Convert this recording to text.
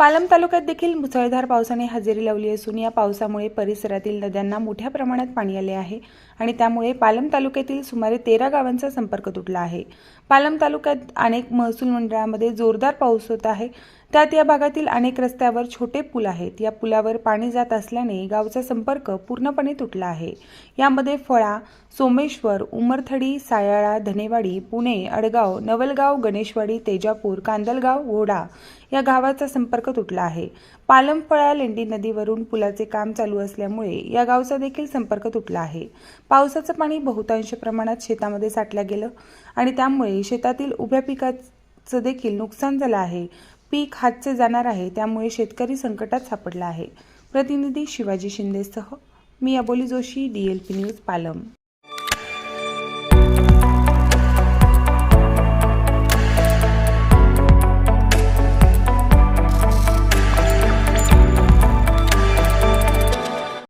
पालम तालुक्यात देखील मुसळधार पावसाने हजेरी लावली असून या पावसामुळे परिसरातील नद्यांना मोठ्या प्रमाणात पाणी आले आहे आणि त्यामुळे पालम तालुक्यातील सुमारे तेरा गावांचा संपर्क तुटला आहे. पालम तालुक्यात अनेक महसूल मंडळामध्ये जोरदार पाऊस होत आहे. त्यात या भागातील अनेक रस्त्यावर छोटे पूल आहेत. या पुलावर पाणी जात असल्याने गावचा संपर्क पूर्णपणे तुटला आहे. यामध्ये फळा सोमेश्वर उमरथडी सायाळा धनेवाडी पुणे अडगाव नवलगाव गणेशवाडी तेजापूर कांदलगाव घोडा या गावाचा संपर्क तुटला आहे. पालमफळा लेंडी नदीवरून पुलाचे काम चालू असल्यामुळे या गावचा देखील संपर्क तुटला आहे. पावसाचं पाणी बहुतांश प्रमाणात शेतामध्ये साठलं गेलं आणि त्यामुळे शेतातील उभ्या पिकाचं देखील नुकसान झालं आहे. पीक हातचे जाणार आहे त्यामुळे शेतकरी संकटात सापडला आहे. प्रतिनिधी शिवाजी शिंदेसह मी Aboli Joshi D L P news Palam.